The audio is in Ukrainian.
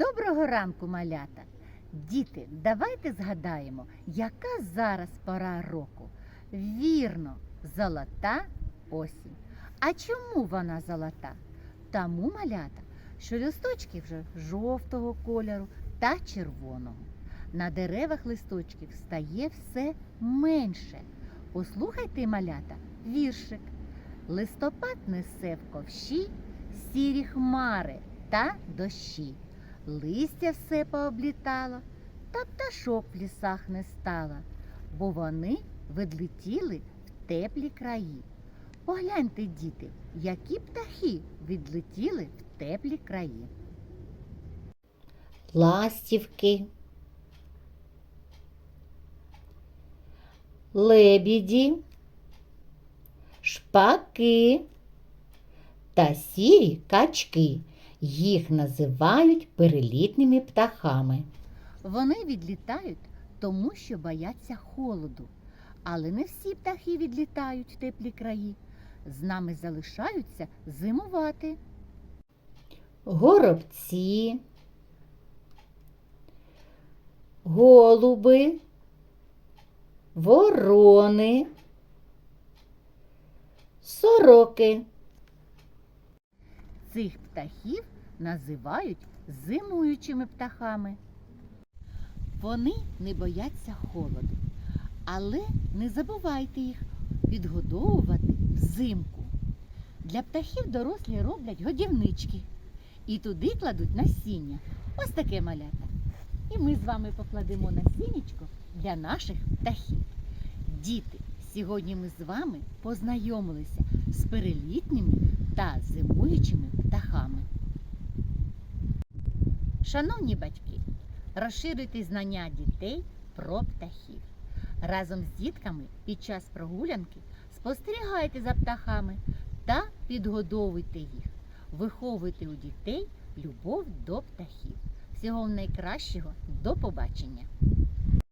Доброго ранку, малята! Діти, давайте згадаємо, яка зараз пора року. Вірно, золота осінь. А чому вона золота? Тому малята, що листочки вже жовтого кольору та червоного. На деревах листочків стає все менше. Послухайте, малята, віршик. Листопад несе в ковші сірі хмари та дощі. Листя все пооблітало, та пташок в лісах не стало, бо вони відлетіли в теплі краї. Погляньте, діти, які птахи відлетіли в теплі краї. ластівки, лебіді, шпаки та сірі качки. Їх називають перелітними птахами. Вони відлітають, тому що бояться холоду. Але не всі птахи відлітають в теплі краї. З нами залишаються зимувати. Горобці, голуби, ворони, сороки. Цих птахів називають зимуючими птахами. Вони не бояться холоду, але не забувайте їх підгодовувати взимку. Для птахів дорослі роблять годівнички і туди кладуть насіння. Ось таке малята. І ми з вами покладемо насіннячко для наших птахів. Діти, сьогодні ми з вами познайомилися з перелітніми та зимуючими птахами. Шановні батьки, розширюйте знання дітей про птахів. Разом з дітками під час прогулянки спостерігайте за птахами та підгодовуйте їх. Виховуйте у дітей любов до птахів. Всього найкращого, до побачення!